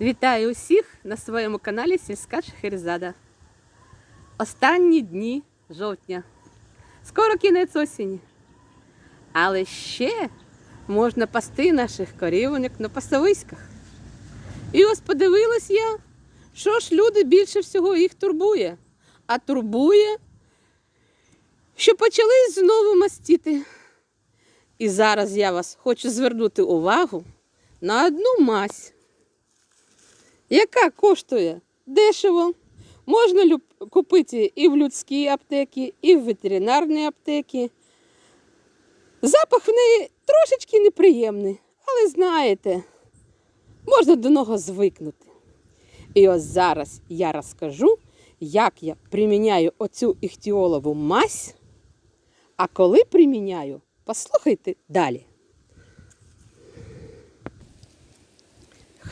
Вітаю усіх на своєму каналі Сільська Шахерезада. Останні дні жовтня. Скоро кінець осені. Але ще можна пасти наших корівоньок на пасовиськах. І ось подивилась я, що ж люди більше всього їх турбує. А турбує, що почали знову мастіти. І зараз я вас хочу звернути увагу на одну мазь яка коштує дешево. Можна купити і в людській аптеці, і в ветеринарній аптеці. Запах в неї трошечки неприємний, але знаєте, можна до нього звикнути. І ось зараз я розкажу, як я приміняю оцю іхтіолову мазь, а коли приміняю, послухайте далі.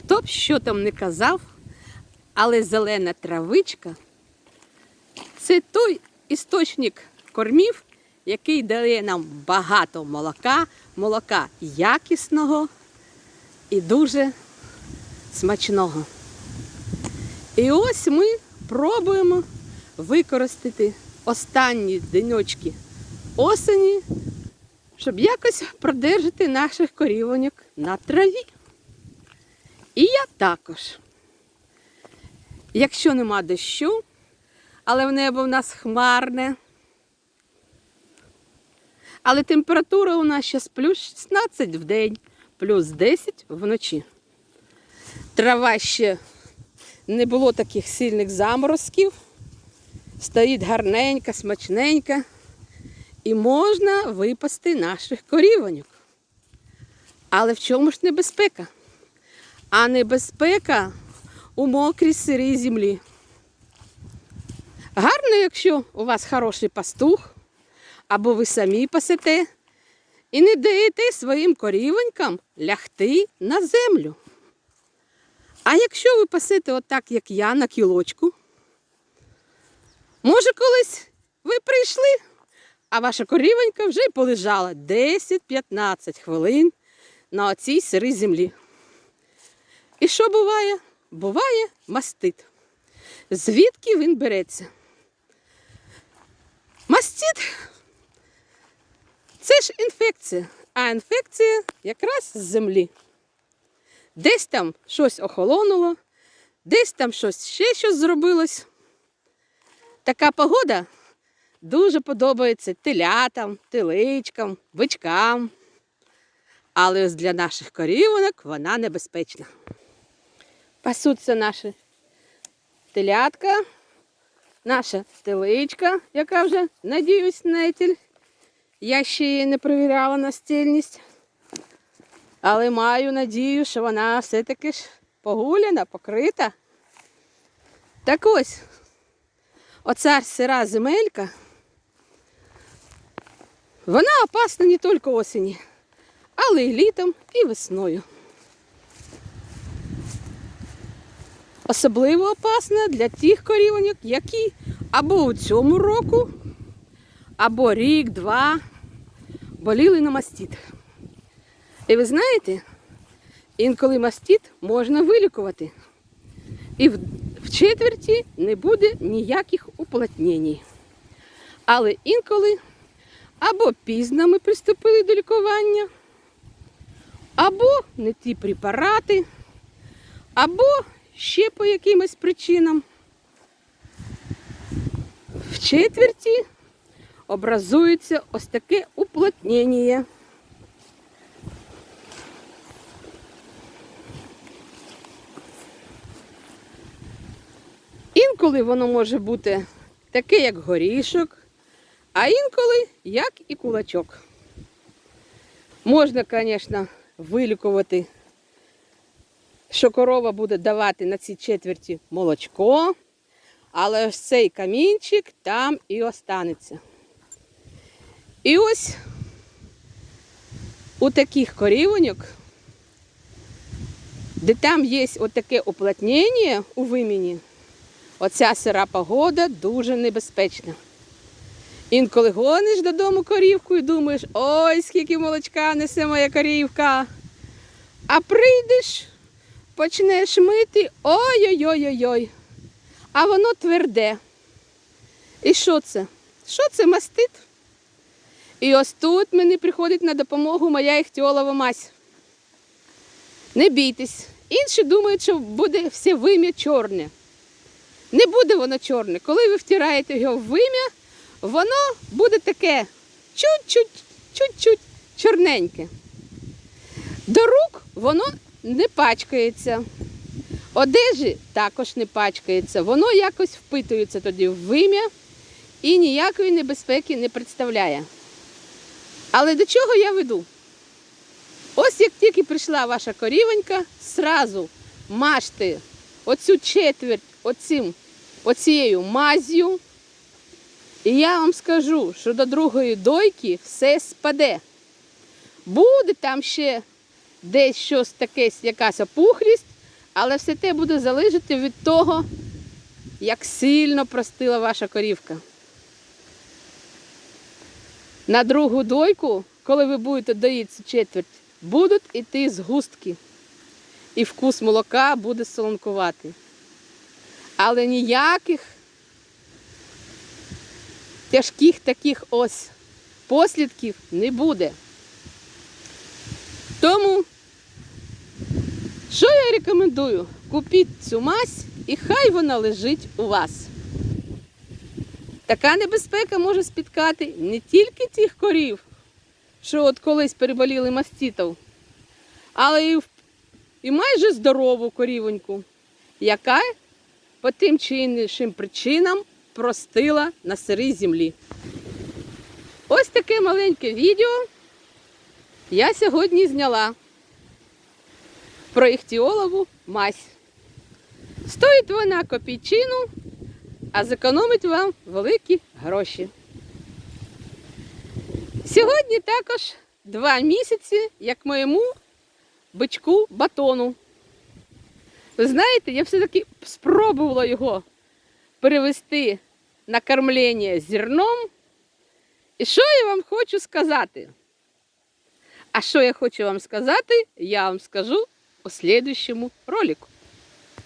Хто б що там не казав, але зелена травичка це той істочник кормів, який дає нам багато молока, молока якісного і дуже смачного. І ось ми пробуємо використати останні денечки осені, щоб якось продержати наших корівоньок на траві. І я також. Якщо нема дощу, але в небо в нас хмарне. Але температура у нас зараз плюс 16 в день, плюс 10 вночі. Трава ще не було таких сильних заморозків. Стоїть гарненька, смачненька. І можна випасти наших корівоньок. Але в чому ж небезпека? А небезпека у мокрій сирій землі. Гарно, якщо у вас хороший пастух, або ви самі пасете і не даєте своїм корівонькам лягти на землю. А якщо ви пасете отак, як я, на кілочку, може колись ви прийшли, а ваша корівонька вже й полежала 10-15 хвилин на оцій сирій землі. І що буває? Буває мастит. Звідки він береться? Мастит це ж інфекція, а інфекція якраз з землі. Десь там щось охолонуло, десь там щось ще щось зробилось. Така погода дуже подобається телятам, теличкам, бичкам. Але ось для наших корівонок вона небезпечна. Пасуться наші телятка, наша теличка, яка вже, надіюсь, нетіль. Я ще її не перевіряла на стільність. Але маю надію, що вона все-таки ж погуляна, покрита. Так ось, оця сира земелька, вона опасна не тільки осені, але й літом, і весною. Особливо опасна для тих корівоньок, які або у цьому року, або рік-два боліли на мастит. І ви знаєте, інколи мастит можна вилікувати. І в четверті не буде ніяких уплотнень. Але інколи або пізно ми приступили до лікування, або не ті препарати, або ще по якимось причинам. В четверті образується ось таке уплотнення. Інколи воно може бути таке, як горішок, а інколи як і кулачок. Можна, звісно, вилікувати що корова буде давати на цій четверті молочко, але ось цей камінчик там і останеться. І ось у таких корівоньок, де там є отаке уплотнення у виміні, оця сира погода дуже небезпечна. Інколи гониш додому корівку і думаєш, ой, скільки молочка несе моя корівка. А прийдеш почнеш мити, ой-ой-ой-ой-ой. А воно тверде. І що це? Що це мастит? І ось тут мені приходить на допомогу моя іхтіолова мазь. Не бійтесь. Інші думають, що буде все вим'я чорне. Не буде воно чорне. Коли ви втираєте його в вим'я, воно буде таке чуть-чуть, чуть-чуть чорненьке. До рук воно не пачкається. Одежі також не пачкається. Воно якось впитується тоді в вим'я і ніякої небезпеки не представляє. Але до чого я веду? Ось як тільки прийшла ваша корівонька, сразу мажте оцю четверть оцим, оцією мазю. І я вам скажу, що до другої дойки все спаде. Буде там ще десь щось таке, якась опухлість, але все те буде залежати від того, як сильно простила ваша корівка. На другу дойку, коли ви будете доїти четверть, будуть іти згустки. І вкус молока буде солонкувати. Але ніяких тяжких таких ось послідків не буде. Тому, що я рекомендую? Купіть цю мазь і хай вона лежить у вас. Така небезпека може спіткати не тільки тих корів, що от колись переболіли мастітом, але і, і майже здорову корівоньку, яка по тим чи іншим причинам простила на сирій землі. Ось таке маленьке відео я сьогодні зняла про іхтіолову мазь. Стоїть вона копійчину, а зекономить вам великі гроші. Сьогодні також два місяці, як моєму бичку батону. Ви знаєте, я все-таки спробувала його перевести на кормлення зерном. І що я вам хочу сказати? А що я хочу вам сказати, я вам скажу у следующему ролику.